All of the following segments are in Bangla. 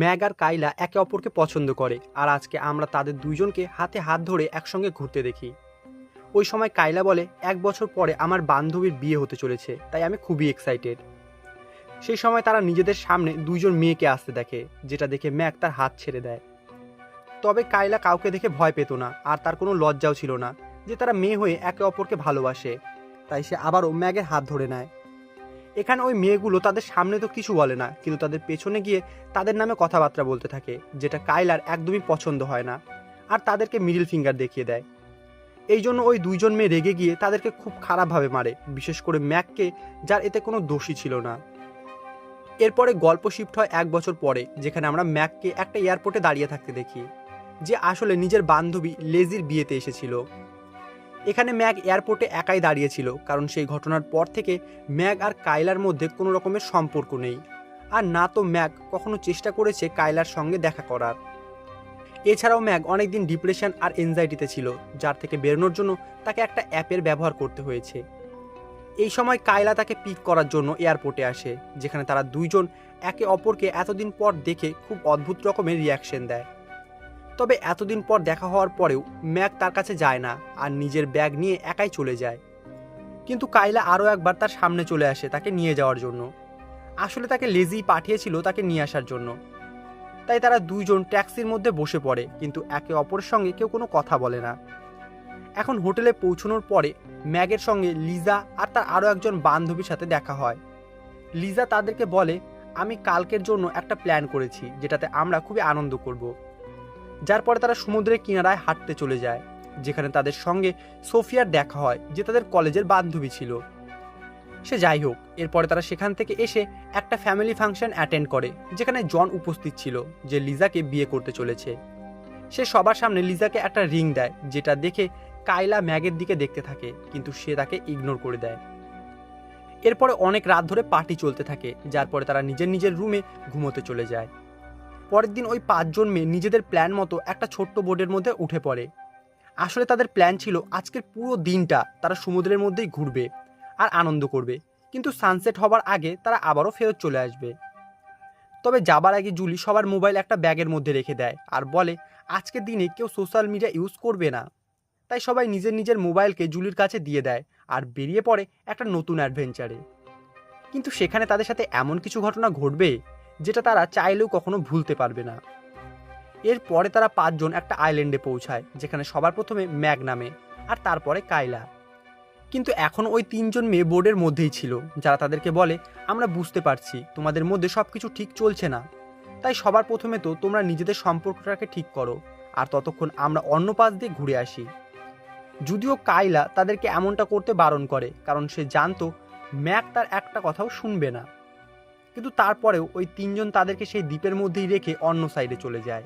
ম্যাগ আর কাইলা একে অপরকে পছন্দ করে, আর আজকে আমরা তাদের দুইজনকে হাতে হাত ধরে একসঙ্গে ঘুরতে দেখি। ওই সময় কাইলা বলে, এক বছর পরে আমার বান্ধবীর বিয়ে হতে চলেছে, তাই আমি খুবই এক্সাইটেড সেই সময় তারা নিজেদের সামনে দুইজন মেয়েকে আসতে দেখে, যেটা দেখে ম্যাগ তার হাত ছেড়ে দেয়। তবে কাইলা কাউকে দেখে ভয় পেত না, আর তার কোনো লজ্জাও ছিল না যে তারা মেয়ে হয়ে একে অপরকে ভালোবাসে। তাই সে আবারও ম্যাগের হাত ধরে নেয়। এখানে ওই মেয়েগুলো তাদের সামনে তো কিছু বলে না, কিন্তু তাদের পেছনে গিয়ে তাদের নামে কথাবার্তা বলতে থাকে, যেটা কাইলার একদমই পছন্দ হয় না। আর তাদেরকে মিডিল ফিঙ্গার দেখিয়ে দেয়। এই জন্য ওই দুইজন মেয়ে রেগে গিয়ে তাদেরকে খুব খারাপভাবে মারে, বিশেষ করে ম্যাককে, যার এতে কোনো দোষী ছিল না। এরপরে গল্প শিফট হয় এক বছর পরে, যেখানে আমরা ম্যাককে একটা এয়ারপোর্টে দাঁড়িয়ে থাকতে দেখি, যে আসলে নিজের বান্ধবী লেজির বিয়েতে এসেছিল। এখানে ম্যাগ এয়ারপোর্টে একাই দাঁড়িয়েছিল, কারণ সেই ঘটনার পর থেকে ম্যাগ আর কায়লার মধ্যে কোনো রকমের সম্পর্ক নেই। আর না তো ম্যাগ কখনো চেষ্টা করেছে কায়লার সঙ্গে দেখা করার। এছাড়াও ম্যাগ অনেকদিন ডিপ্রেশন আর এনজাইটিতে ছিল, যার থেকে বেরোনোর জন্য তাকে একটা অ্যাপের ব্যবহার করতে হয়েছে। এই সময় কায়লা তাকে পিক করার জন্য এয়ারপোর্টে আসে, যেখানে তারা দুইজন একে অপরকে এতদিন পর দেখে খুব অদ্ভুত রকমের রিয়াকশন দেয়। তবে এতদিন পর দেখা হওয়ার পরেও ম্যাক তার কাছে যায় না আর নিজের ব্যাগ নিয়ে একাই চলে যায়। কিন্তু কাইলা আরও একবার তার সামনে চলে আসে তাকে নিয়ে যাওয়ার জন্য। আসলে তাকে লেজি পাঠিয়েছিল তাকে নিয়ে আসার জন্য। তাই তারা দুইজন ট্যাক্সির মধ্যে বসে পড়ে, কিন্তু একে অপরের সঙ্গে কেউ কোনো কথা বলে না। এখন হোটেলে পৌঁছানোর পরে ম্যাগের সঙ্গে লিজা আর তার আরও একজন বান্ধবীর সাথে দেখা হয়। লিজা তাদেরকে বলে, আমি কালকের জন্য একটা প্ল্যান করেছি, যেটাতে আমরা খুবই আনন্দ করব। যার পরে তারা সমুদ্রের কিনারায় হাঁটতে চলে যায়, যেখানে তাদের সঙ্গে সোফিয়ার দেখা হয়, যে তাদের কলেজের বান্ধবী ছিল। সে যাই হোক, এরপরে তারা সেখান থেকে এসে একটা ফ্যামিলি ফাংশন অ্যাটেন্ড করে, যেখানে জন উপস্থিত ছিল, যে লিজাকে বিয়ে করতে চলেছে। সে সবার সামনে লিজাকে একটা রিং দেয়, যেটা দেখে কাইলা ম্যাগের দিকে দেখতে থাকে, কিন্তু সে তাকে ইগনোর করে দেয়। এরপরে অনেক রাত ধরে পার্টি চলতে থাকে, যার পরে তারা নিজের নিজের রুমে ঘুমোতে চলে যায়। পরের দিন ওই পাঁচজন মেয়ে নিজেদের প্ল্যান মতো একটা ছোট্ট বোর্ডের মধ্যে উঠে পড়ে। আসলে তাদের প্ল্যান ছিল আজকের পুরো দিনটা তারা সমুদ্রের মধ্যেই ঘুরবে আর আনন্দ করবে। কিন্তু সানসেট হবার আগে তারা আবারও ফেরত চলে আসবে। তবে যাবার আগে জুলি সবার মোবাইল একটা ব্যাগের মধ্যে রেখে দেয় আর বলে, আজকের দিনে কেউ সোশ্যাল মিডিয়া ইউজ করবে না। তাই সবাই নিজের নিজের মোবাইলকে জুলির কাছে দিয়ে দেয় আর বেরিয়ে পড়ে একটা নতুন অ্যাডভেঞ্চারে কিন্তু সেখানে তাদের সাথে এমন কিছু ঘটনা ঘটবে? যেটা তারা চাইলেও কখনো ভুলতে পারবে না। এরপরে তারা পাঁচজন একটা আইল্যান্ডে পৌঁছায়, যেখানে সবার প্রথমে ম্যাগ নামে আর তারপরে কাইলা কিন্তু এখন ওই তিনজন মেয়ে বোর্ডের মধ্যেই ছিল, যারা তাদেরকে বলে, আমরা বুঝতে পারছি, তোমাদের মধ্যে সব কিছু ঠিক চলছে না। তাই সবার প্রথমে তো তোমরা নিজেদের সম্পর্কটাকে ঠিক করো, আর ততক্ষণ আমরা অন্য পাশ দিয়ে ঘুরে আসি। যদিও কাইলা তাদেরকে এমনটা করতে বারণ করে, কারণ সে জানতো ম্যাক তার একটা কথাও শুনবে না। কিন্তু তারপরেও ওই তিনজন তাদেরকে সেই দ্বীপের মধ্যেই রেখে অন্য সাইডে চলে যায়।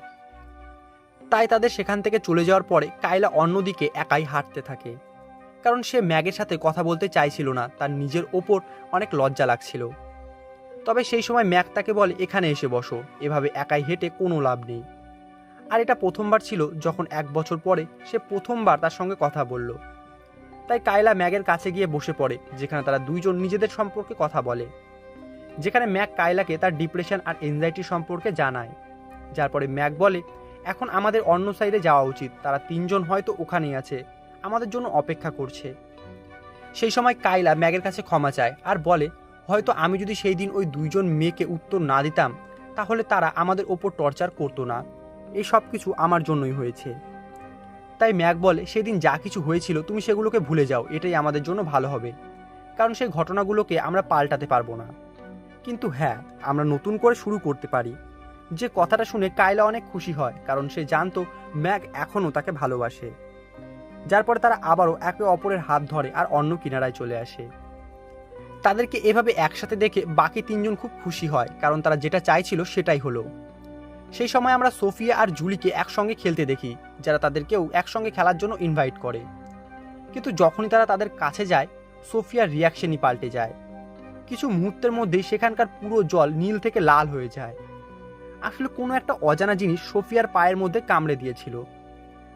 তাই তাদের সেখান থেকে চলে যাওয়ার পরে কাইলা অন্যদিকে একাই হাঁটতে থাকে। কারণ সে ম্যাগের সাথে কথা বলতে চাইছিল না, তার নিজের ওপর অনেক লজ্জা লাগছিল। তবে সেই সময় ম্যাগ তাকে বলে, এখানে এসে বসো। এভাবে একাই হেঁটে কোনো লাভ নেই। আর এটা প্রথমবার ছিল যখন এক বছর পরে সে প্রথমবার তার সঙ্গে কথা বলল। তাই কায়লা ম্যাগের কাছে গিয়ে বসে পড়ে, যেখানে তারা দুইজন নিজেদের সম্পর্কে কথা বলে। যেখানে ম্যাক কায়লাকে তার ডিপ্রেশন আর এনজাইটি সম্পর্কে জানায়। যার পরে ম্যাক বলে, এখন আমাদের অন্য সাইডে যাওয়া উচিত। তারা তিনজন হয়তো ওখানেই আছে। আমাদের জন্য অপেক্ষা করছে। সেই সময় কাইলা ম্যাগের কাছে ক্ষমা চায় আর বলে, হয়তো আমি যদি সেই দিন ওই দুইজন মেয়েকে উত্তর না দিতাম, তাহলে তারা আমাদের ওপর টর্চার করতো না। এই সব কিছু আমার জন্যই হয়েছে। তাই ম্যাক বলে, সেদিন যা কিছু হয়েছিল, তুমি সেগুলোকে ভুলে যাও। এটাই আমাদের জন্য ভালো হবে। কারণ সেই ঘটনাগুলোকে আমরা পাল্টাতে পারব না। কিন্তু হ্যাঁ আমরা নতুন করে শুরু করতে পারি। যে কথাটা শুনে কায়লা অনেক খুশি হয়, কারণ সে জানতো ম্যাগ এখনও তাকে ভালোবাসে। যার পরে তারা আবারও একে অপরের হাত ধরে আর অন্য কিনারায় চলে আসে। তাদেরকে এভাবে একসাথে দেখে বাকি তিনজন খুব খুশি হয়, কারণ তারা যেটা চাইছিল সেটাই হলো। সেই সময় আমরা সোফিয়া আর জুলিকে একসঙ্গে খেলতে দেখি, যারা তাদেরকেও একসঙ্গে খেলার জন্য ইনভাইট করে। কিন্তু যখনই তারা তাদের কাছে যায়, সোফিয়ার রিয়াকশনই পাল্টে যায়। কিছু মুহূর্তের মধ্যেই সেখানকার পুরো জল নীল থেকে লাল হয়ে যায়। আসলে কোনো একটা অজানা জিনিস সোফিয়ার পায়ের মধ্যে কামড়ে দিয়েছিল।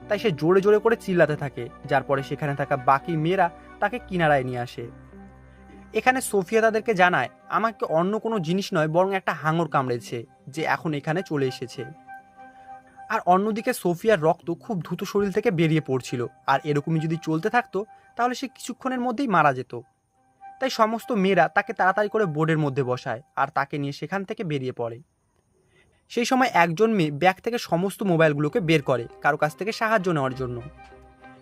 তাই সে জোরে জোরে করে চিল্লাতে থাকে, যার পরে সেখানে থাকা বাকি মেয়েরা তাকে কিনারায় নিয়ে আসে। এখানে সোফিয়া তাদেরকে জানায়, আমাকে অন্য কোনো জিনিস নয়, বরং একটা হাঙর কামড়েছে, যে এখন এখানে চলে এসেছে। আর অন্যদিকে সোফিয়ার রক্ত খুব দ্রুত শরীর থেকে বেরিয়ে পড়ছিল, আর এরকমই যদি চলতে থাকতো, তাহলে সে কিছুক্ষণের মধ্যেই মারা যেত। তাই সমস্ত মেয়েরা তাকে তাড়াতাড়ি করে বোর্ডের মধ্যে বসায় আর তাকে নিয়ে সেখান থেকে বেরিয়ে পড়ে। সেই সময় একজন মেয়ে ব্যাগ থেকে সমস্ত মোবাইলগুলোকে বের করে কারও কাছ থেকে সাহায্য নেওয়ার জন্য।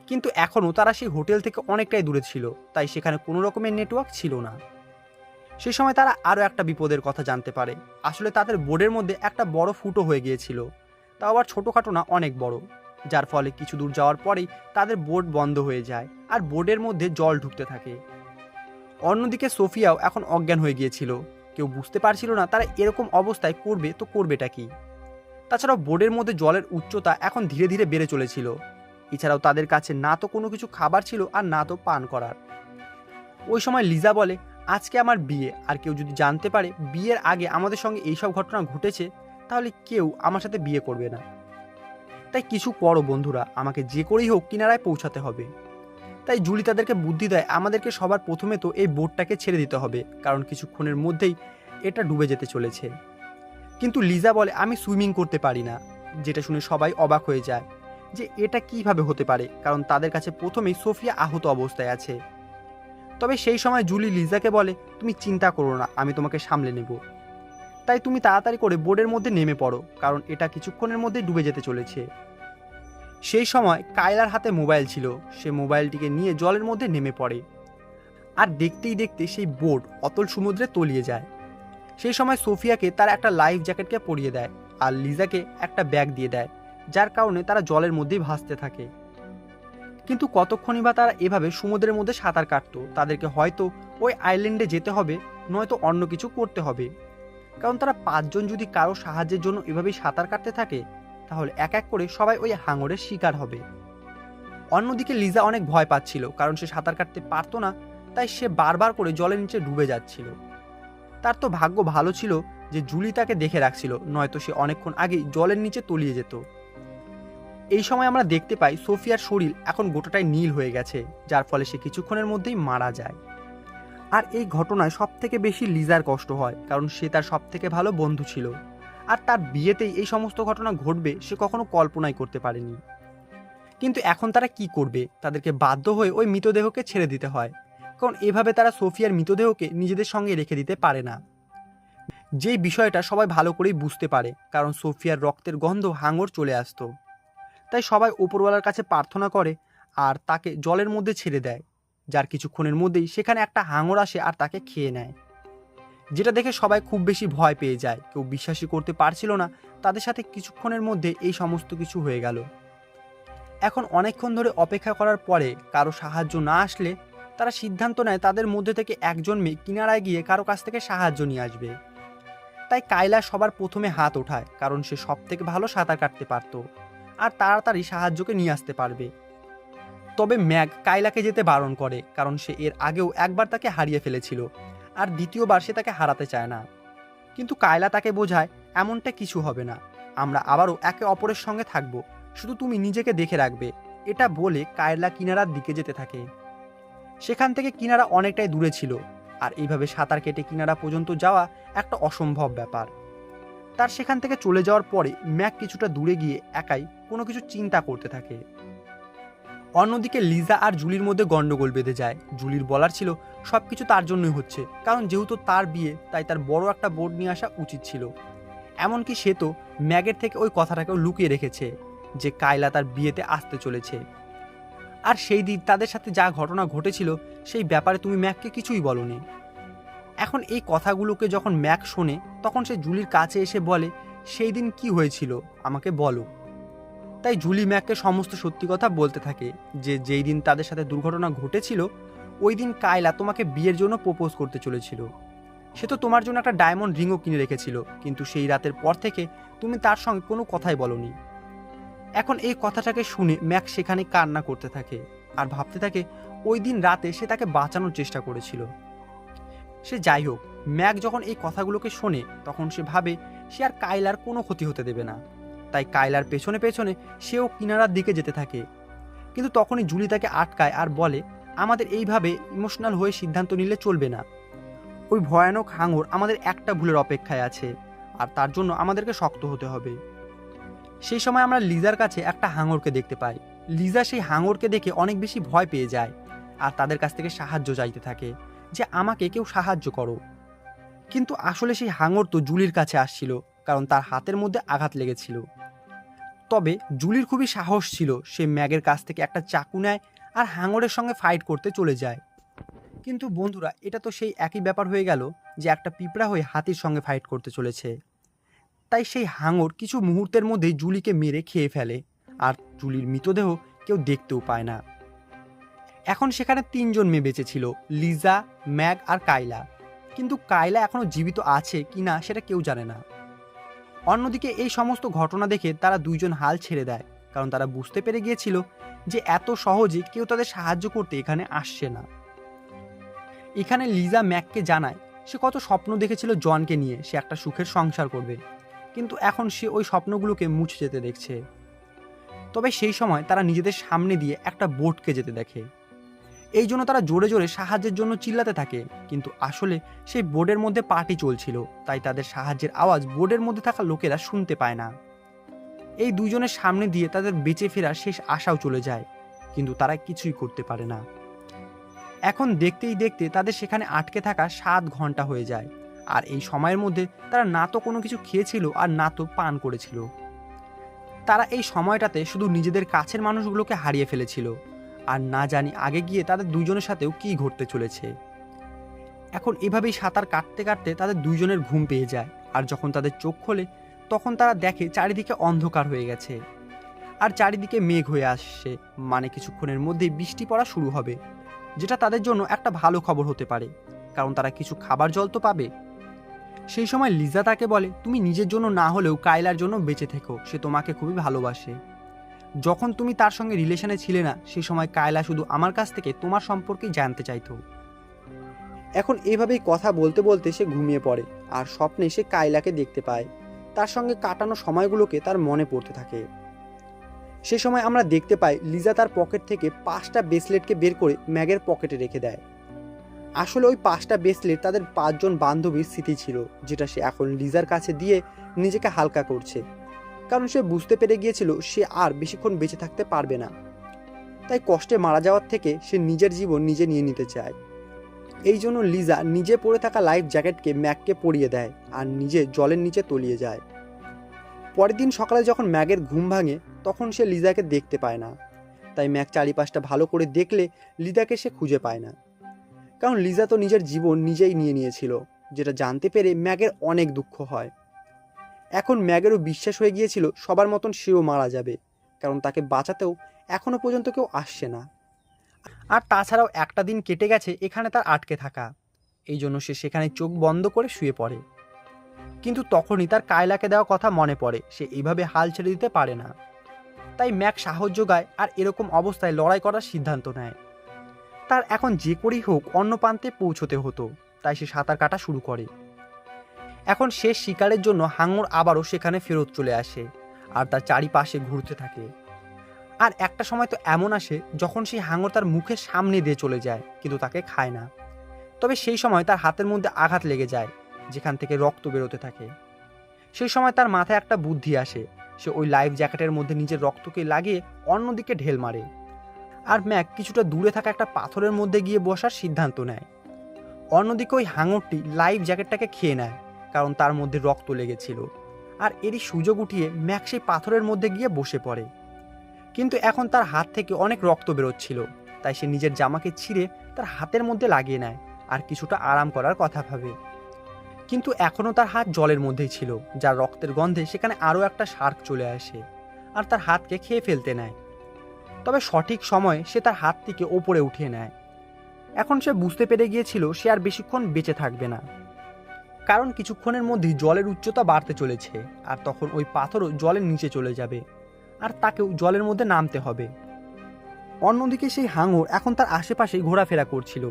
কিন্তু এখনও তারা সেই হোটেল থেকে অনেকটাই দূরে ছিল, তাই সেখানে কোনো রকমের নেটওয়ার্ক ছিল না। সেই সময় তারা আরও একটা বিপদের কথা জানতে পারে। আসলে তাদের বোর্ডের মধ্যে একটা বড় ফুটো হয়ে গিয়েছিল তাও আবার ছোটোখাটো না, অনেক বড়। যার ফলে কিছু দূর যাওয়ার পরেই তাদের বোর্ড বন্ধ হয়ে যায় আর বোর্ডের মধ্যে জল ঢুকতে থাকে। অন্যদিকে সোফিয়াও এখন অজ্ঞান হয়ে গিয়েছিল। কেউ বুঝতে পারছিল না তারা এরকম অবস্থায় করবে, তো করবেটা কি? তাছাড়াও বোর্ডের মধ্যে জলের উচ্চতা এখন ধীরে ধীরে বেড়ে চলেছিল। এছাড়াও তাদের কাছে না তো কোনো কিছু খাবার ছিল আর না তো পান করার। ওই সময় লিজা বলে, আজকে আমার বিয়ে, আর কেউ যদি জানতে পারে বিয়ের আগে আমাদের সঙ্গে এইসব ঘটনা ঘটেছে, তাহলে কেউ আমার সাথে বিয়ে করবে না। তাই কিছু করো বন্ধুরা, আমাকে যে করেই হোক কিনারায় পৌঁছাতে হবে। তাই জুলি তাদেরকে বুদ্ধি দেয়, আমাদেরকে সবার প্রথমে তো এই বোটটাকে ছেড়ে দিতে হবে, কারণ কিছুক্ষণের মধ্যেই এটা ডুবে যেতে চলেছে। কিন্তু লিজা বলে, আমি সুইমিং করতে পারি না। যেটা শুনে সবাই অবাক হয়ে যায় যে এটা কীভাবে হতে পারে, কারণ তাদের কাছে প্রথমেই সোফিয়া আহত অবস্থায় আছে। তবে সেই সময় জুলি লিজাকে বলে, তুমি চিন্তা করো না, আমি তোমাকে সামলে নেব। তাই তুমি তাড়াতাড়ি করে বোর্ডের মধ্যে নেমে পড়ো, কারণ এটা কিছুক্ষণের মধ্যে ডুবে যেতে চলেছে। সেই সময় কায়লার হাতে মোবাইল ছিল। সে মোবাইলটিকে নিয়ে জলের মধ্যে নেমে পড়ে। আর দেখতেই দেখতে সেই বোট অতল সমুদ্রে তলিয়ে যায়। সেই সময় সোফিয়াকে তার একটা লাইফ জ্যাকেটকে পরিয়ে দেয় আর লিজাকে একটা ব্যাগ দিয়ে দেয়, যার কারণে তারা জলের মধ্যেই ভাসতে থাকে। কিন্তু কতক্ষণই বা তারা এভাবে সমুদ্রের মধ্যে সাঁতার কাটতো, তাদেরকে হয়তো ওই আইল্যান্ডে যেতে হবে, নয়তো অন্য কিছু করতে হবে। কারণ তারা পাঁচজন যদি কারও সাহায্যের জন্য এভাবেই সাঁতার কাটতে থাকে তাহলে এক এক করে সবাই ওই হাঙরের শিকার হবে। অন্যদিকে লিজা অনেক ভয় পাচ্ছিল, কারণ সে সাঁতার কাটতে পারতো না, তাই সে বারবার করে জলের নিচে ডুবে যাচ্ছিল। তার তো ভাগ্য ভালো ছিল যে জুলি তাকে দেখে রাখছিল, নয়তো সে অনেকক্ষণ আগেই জলের নিচে তলিয়ে যেত। এই সময় আমরা দেখতে পাই সোফিয়ার শরীর এখন গোটাটাই নীল হয়ে গেছে, যার ফলে সে কিছুক্ষণের মধ্যেই মারা যায়। আর এই ঘটনায় সব থেকে বেশি লিজার কষ্ট হয়, কারণ সে তার সব থেকে ভালো বন্ধু ছিল। আর তার বিয়েতেই এই সমস্ত ঘটনা ঘটবে সে কখনো কল্পনাই করতে পারেনি। কিন্তু এখন তারা কি করবে? তাদেরকে বাধ্য হয়ে ওই মৃতদেহকে ছেড়ে দিতে হয়। কারণ এভাবে তারা সোফিয়ার মৃতদেহকে নিজেদের সঙ্গে রেখে দিতে পারে না। যেই বিষয়টা সবাই ভালো করেই বুঝতে পারে, কারণ সোফিয়ার রক্তের গন্ধ হাঙর চলে আসতো। তাই সবাই ওপরওয়ালার কাছে প্রার্থনা করে আর তাকে জলের মধ্যে ছেড়ে দেয়, যার কিছুক্ষণের মধ্যেই সেখানে একটা হাঙর আসে আর তাকে খেয়ে নেয়। যেটা দেখে সবাই খুব বেশি ভয় পেয়ে যায়। কেউ বিশ্বাসই করতে পারছিল না। তাদের সাথে কিছুক্ষণের মধ্যে এই সমস্ত কিছু হয়ে গেল। এখন অনেকক্ষণ ধরে অপেক্ষা করার পরে কারও সাহায্য না আসলে তারা সিদ্ধান্ত নেয় তাদের মধ্যে থেকে একজন মেয়ে কিনারায় গিয়ে কারও কাছ থেকে সাহায্য নিয়ে আসবে। তাই কায়লা সবার প্রথমে হাত ওঠায়, কারণ সে সব থেকে ভালো সাঁতার কাটতে পারত আর তাড়াতাড়ি সাহায্যকে নিয়ে আসতে পারবে। তবে ম্যাগ কায়লাকে যেতে বারণ করে, কারণ সে এর আগেও একবার তাকে হারিয়ে ফেলেছিল। আর দ্বিতীয়বার সে তাকে হারাতে চায় না। কিন্তু কায়লা তাকে বোঝায়, এমনটা কিছু হবে না। আমরা আবারও একে অপরের সঙ্গে থাকব। শুধু তুমি নিজেকে দেখে রাখবে এটা বলে কায়লা কিনারার দিকে যেতে থাকে। সেখান থেকে কিনারা অনেকটাই দূরে ছিল। আর এইভাবে সাঁতার কেটে কিনারা পর্যন্ত যাওয়া একটা অসম্ভব ব্যাপার। তার সেখান থেকে চলে যাওয়ার পরে ম্যাক কিছুটা দূরে গিয়ে একাই কোনো কিছু চিন্তা করতে থাকে। অন্যদিকে লিজা আর জুলির মধ্যে গন্ডগোল বেঁধে যায়। জুলির বলার ছিল সব কিছু তার জন্যই হচ্ছে, কারণ যেহেতু তার বিয়ে, তাই তার বড় একটা বোর্ড নিয়ে আসা উচিত ছিল। এমনকি সে তো ম্যাগের থেকে ওই কথাটাকেও লুকিয়ে রেখেছে, যে কায়লা তার বিয়েতে আসতে চলেছে। আর সেই দিন তাদের সাথে যা ঘটনা ঘটেছিল, সেই ব্যাপারে তুমি ম্যাককে কিছুই বলনি। এখন এই কথাগুলোকে যখন ম্যাক শোনে, তখন সে জুলির কাছে এসে বলে, সেই দিন কি হয়েছিল? আমাকে বলো। তাই জুলি ম্যাককে সমস্ত সত্যি কথা বলতে থাকে যে যেই দিন তাদের সাথে দুর্ঘটনা ঘটেছিল, ওই দিন কায়লা তোমাকে বিয়ের জন্য প্রপোজ করতে চলেছিল। সে তো তোমার জন্য একটা ডায়মন্ড রিংও কিনে রেখেছিল, কিন্তু সেই রাতের পর থেকে তুমি তার সঙ্গে কোনো কথাই বলনি। এখন এই কথাটাকে শুনে ম্যাক সেখানে কান্না করতে থাকে আর ভাবতে থাকে ওই দিন রাতে সে তাকে বাঁচানোর চেষ্টা করেছিল। সে যাই হোক, ম্যাক যখন এই কথাগুলোকে শোনে, তখন সে ভাবে সে আর কায়লার কোনো ক্ষতি হতে দেবে না। তাই কায়লার পেছনে পেছনে সেও কিনারার দিকে যেতে থাকে। কিন্তু তখনই জুলি তাকে আটকায় আর বলে, আমাদের এইভাবে ইমোশনাল হয়ে সিদ্ধান্ত নিলে চলবে না। ওই ভয়ানক হাঙর আমাদের একটা ভুলের অপেক্ষায় আছে, আর তার জন্য আমাদেরকে শক্ত হতে হবে। সেই সময় আমরা লিজার কাছে একটা হাঙরকে দেখতে পাই। লিজা সেই হাঙরকে দেখে অনেক বেশি ভয় পেয়ে যায় আর তাদের কাছ থেকে সাহায্য চাইতে থাকে যে, আমাকে কেউ সাহায্য করো। কিন্তু আসলে সেই হাঙর তো জুলির কাছে আসছিল, কারণ তার হাতের মধ্যে আঘাত লেগেছিল। তবে জুলির খুবই সাহস ছিল সে ম্যাগের কাছ থেকে একটা চাকু নেয় আর হাঙরের সঙ্গে ফাইট করতে চলে যায়। কিন্তু বন্ধুরা, এটা তো সেই একই ব্যাপার হয়ে গেল যে একটা পিঁপড়া হয়ে হাতির সঙ্গে ফাইট করতে চলেছে। তাই সেই হাঙর কিছু মুহূর্তের মধ্যেই জুলিকে মেরে খেয়ে ফেলে আর জুলির মৃতদেহ কেউ দেখতেও পায় না। এখন সেখানে তিনজন মেয়ে বেঁচে ছিল, লিজা, ম্যাগ আর কাইলা কিন্তু কাইলা এখনও জীবিত আছে কি না সেটা কেউ জানে না। অন্যদিকে এই সমস্ত ঘটনা দেখে তারা দুইজন হাল ছেড়ে দেয়, কারণ তারা বুঝতে পেরে গিয়েছিল যে এত সহজে কেউ তাদের সাহায্য করতে এখানে আসছে না। এখানে লিজা ম্যাককে জানায়, সে কত স্বপ্ন দেখেছিল জনকে নিয়ে, সে একটা সুখের সংসার করবে। কিন্তু এখন সে ওই স্বপ্নগুলোকে মুছে যেতে দেখছে। তবে সেই সময় তারা নিজেদের সামনে দিয়ে একটা বোটকে যেতে দেখে। এই জন্য তারা জোরে জোরে সাহায্যের জন্য চিল্লাতে থাকে। কিন্তু আসলে সেই বোর্ডের মধ্যে পার্টি চলছিল, তাই তাদের সাহায্যের আওয়াজ বোর্ডের মধ্যে থাকা লোকেরা শুনতে পায় না। এই দুজনের সামনে দিয়ে তাদের বেঁচে ফেরার শেষ আশাও চলে যায়, কিন্তু তারা কিছুই করতে পারে না। এখন দেখতেই দেখতে তাদের সেখানে আটকে থাকা সাত ঘণ্টা হয়ে যায়, আর এই সময়ের মধ্যে তারা না তো কোনো কিছু খেয়েছিল আর না তো পান করেছিল। তারা এই সময়টাতে শুধু নিজেদের কাছের মানুষগুলোকে হারিয়ে ফেলেছিল। আর না জানি আগে গিয়ে তাদের দুজনের সাথেও কি ঘটতে চলেছে। এখন এভাবেই সাঁতার কাটতে কাটতে তাদের দুজনের ঘুম পেয়ে যায়, আর যখন তাদের চোখ খোলে, তখন তারা দেখে চারিদিকে অন্ধকার হয়ে গেছে। আর চারিদিকে মেঘ হয়ে আসছে মানে কিছুক্ষণের মধ্যেই বৃষ্টি পড়া শুরু হবে, যেটা তাদের জন্য একটা ভালো খবর হতে পারে, কারণ তারা কিছু খাবার জল তো পাবে। সেই সময় লিজা তাকে বলে, তুমি নিজের জন্য না হলেও কায়লার জন্য বেঁচে থেকো, সে তোমাকে খুবই ভালোবাসে। যখন তুমি তার সঙ্গে রিলেশনে ছিলে না, সে সময় কায়লা শুধু আমার কাছ থেকে তোমার সম্পর্কেই জানতে চাইতো। এখন এভাবেই কথা বলতে বলতে সে ঘুমিয়ে পড়ে, আর স্বপ্নে সে কায়লাকে দেখতে পায়। তার সঙ্গে কাটানো সময়গুলোকে তার মনে পড়তে থাকে। সে সময় আমরা দেখতে পাই, লিজা তার পকেট থেকে পাঁচটা ব্রেসলেটকে বের করে ম্যাগের পকেটে রেখে দেয়। আসলে ওই পাঁচটা ব্রেসলেট তাদের পাঁচজন বান্ধবীর স্মৃতি ছিল, যেটা সে এখন লিজার কাছে দিয়ে নিজেকে হালকা করছে। কারণ সে বুঝতে পেরে গিয়েছিল সে আর বেশিক্ষণ বেঁচে থাকতে পারবে না। তাই কষ্টে মারা যাওয়ার থেকে সে নিজের জীবন নিজে নিয়ে নিতে চায়। এই জন্য লিজা নিজে পরে থাকা লাইফ জ্যাকেটকে ম্যাককে পরিয়ে দেয় আর নিজে জলের নিচে তলিয়ে যায়। পরের দিন সকালে যখন ম্যাগের ঘুম ভাঙে, তখন সে লিজাকে দেখতে পায় না। তাই ম্যাগ চারিপাশটা ভালো করে দেখলে লিজাকে সে খুঁজে পায় না। কারণ লিজা তো নিজের জীবন নিজেই নিয়ে নিয়েছিল, যেটা জানতে পেরে ম্যাগের অনেক দুঃখ হয়। এখন ম্যাগেরও বিশ্বাস হয়ে গিয়েছিল সবার মতন সেও মারা যাবে, কারণ তাকে বাঁচাতেও এখনও পর্যন্ত কেউ আসছে না। আর তাছাড়াও একটা দিন কেটে গেছে এখানে তার আটকে থাকা, এই জন্য সে সেখানে চোখ বন্ধ করে শুয়ে পড়ে। কিন্তু তখনই তার কায়লাকে দেওয়া কথা মনে পড়ে, সে এইভাবে হাল ছেড়ে দিতে পারে না। তাই ম্যাক সাহস যোগায় আর এরকম অবস্থায় লড়াই করার সিদ্ধান্ত নেয়। তার এখন যে করেই হোক অন্য প্রান্তে পৌঁছতে হতো, তাই সে সাঁতার কাটা শুরু করে। এখন শেষ শিকারের জন্য হাঙর আবারও সেখানে ফেরত চলে আসে আর তার চারিপাশে ঘুরতে থাকে। আর একটা সময় তো এমন আসে যখন সেই হাঙর তার মুখের সামনে দিয়ে চলে যায় কিন্তু তাকে খায় না। তবে সেই সময় তার হাতের মধ্যে আঘাত লেগে যায়, যেখান থেকে রক্ত বেরোতে থাকে। সেই সময় তার মাথায় একটা বুদ্ধি আসে, সে ওই লাইফ জ্যাকেটের মধ্যে নিজের রক্তকে লাগিয়ে অন্যদিকে ঢেল মারে। আর ম্যাক কিছুটা দূরে থাকা একটা পাথরের মধ্যে গিয়ে বসার সিদ্ধান্ত নেয়। অন্যদিকে ওই হাঙরটি লাইফ জ্যাকেটটাকে খেয়ে নেয়। কারণ তার মধ্যে রক্ত লেগেছিল। আর এরই সুযোগ উঠিয়ে ম্যাক সেই পাথরের মধ্যে গিয়ে বসে পড়ে। কিন্তু এখন তার হাত থেকে অনেক রক্ত বেরোচ্ছিল, তাই সে নিজের জামাকে ছিঁড়ে তার হাতের মধ্যে লাগিয়ে নেয় আর কিছুটা আরাম করার কথা ভাবে। কিন্তু এখনও তার হাত জলের মধ্যেই ছিল, যার রক্তের গন্ধে সেখানে আরও একটা শার্ক চলে আসে আর তার হাতকে খেয়ে ফেলতে নেয়। তবে সঠিক সময়ে সে তার হাতটিকে ওপরে উঠিয়ে নেয়। এখন সে বুঝতে পেরে গিয়েছিল সে আর বেশিক্ষণ বেঁচে থাকবে না। কারণ কিছুক্ষণের মধ্যেই জলের উচ্চতা বাড়তে চলেছে, আর তখন ওই পাথরও জলের নিচে চলে যাবে, আর তাকেও জলের মধ্যে নামতে হবে। অন্যদিকে সেই হাঙর এখন তার আশেপাশেই ঘোরাফেরা করছিল,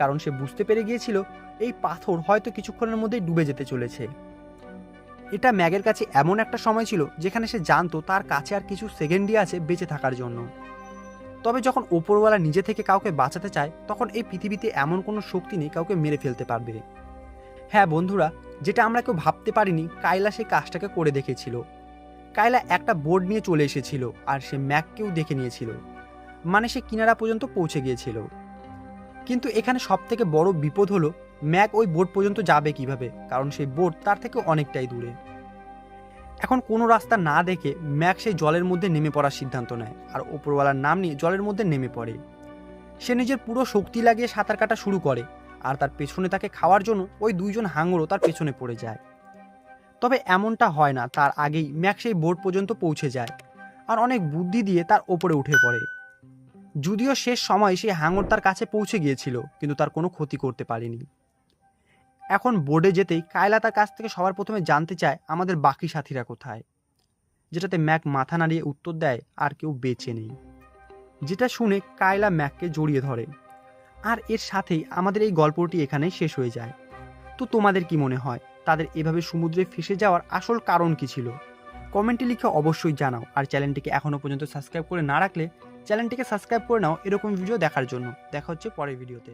কারণ সে বুঝতে পেরে গিয়েছিল এই পাথর হয়তো কিছুক্ষণের মধ্যেই ডুবে যেতে চলেছে। এটা ম্যাগের কাছে এমন একটা সময় ছিল যেখানে সে জানতো তার কাছে আর কিছু সেকেন্ডই আছে বেঁচে থাকার জন্য। তবে যখন ওপরওয়ালা নিজে থেকে কাউকে বাঁচাতে চায়, তখন এই পৃথিবীতে এমন কোনো শক্তি নেই কাউকে মেরে ফেলতে পারবে। হ্যাঁ বন্ধুরা, যেটা আমরা কেউ ভাবতে পারিনি, কায়লা সেই কাজটাকে করে দেখেছিল। কায়লা একটা বোর্ড নিয়ে চলে এসেছিল আর সে ম্যাককেও দেখে নিয়েছিল। মানে সে কিনারা পর্যন্ত পৌঁছে গিয়েছিল। কিন্তু এখানে সব থেকে বড় বিপদ হলো, ম্যাক ওই বোর্ড পর্যন্ত যাবে কীভাবে? কারণ সেই বোর্ড তার থেকে অনেকটাই দূরে। এখন কোনো রাস্তা না দেখে ম্যাক সেই জলের মধ্যে নেমে পড়ার সিদ্ধান্ত নেয় আর ওপরওয়ালার নাম নিয়ে জলের মধ্যে নেমে পড়ে। সে নিজের পুরো শক্তি লাগিয়ে সাঁতার কাটা শুরু করে। আর তার পেছনে তাকে খাওয়ার জন্য ওই দুইজন হাঙরও তার পেছনে পড়ে যায়। তবে এমনটা হয় না, তার আগেই ম্যাক সেই বোর্ড পর্যন্ত পৌঁছে যায় আর অনেক বুদ্ধি দিয়ে তার ওপরে উঠে পড়ে। যদিও শেষ সময় সেই হাঙর তার কাছে পৌঁছে গিয়েছিল, কিন্তু তার কোনো ক্ষতি করতে পারেনি। এখন বোর্ডে যেতেই কায়লা তার কাছ থেকে সবার প্রথমে জানতে চায় আমাদের বাকি সাথীরা কোথায়, যেটাতে ম্যাক মাথা নাড়িয়ে উত্তর দেয় আর কেউ বেঁচে নেই। যেটা শুনে কায়লা ম্যাককে জড়িয়ে ধরে। আর এর সাথেই আমাদের এই গল্পটি এখানে শেষ হয়ে যায়। তো তোমাদের কি মনে হয়, তাদের এভাবে সমুদ্রে ফেসে যাওয়ার আসল কারণ কি ছিল? কমেন্টে লিখে অবশ্যই জানাও, আর চ্যানেলটিকে এখনও পর্যন্ত সাবস্ক্রাইব করে না রাখলে চ্যানেলটিকে সাবস্ক্রাইব করে নাও এরকম ভিডিও দেখার জন্য। দেখা হচ্ছে পরের ভিডিওতে।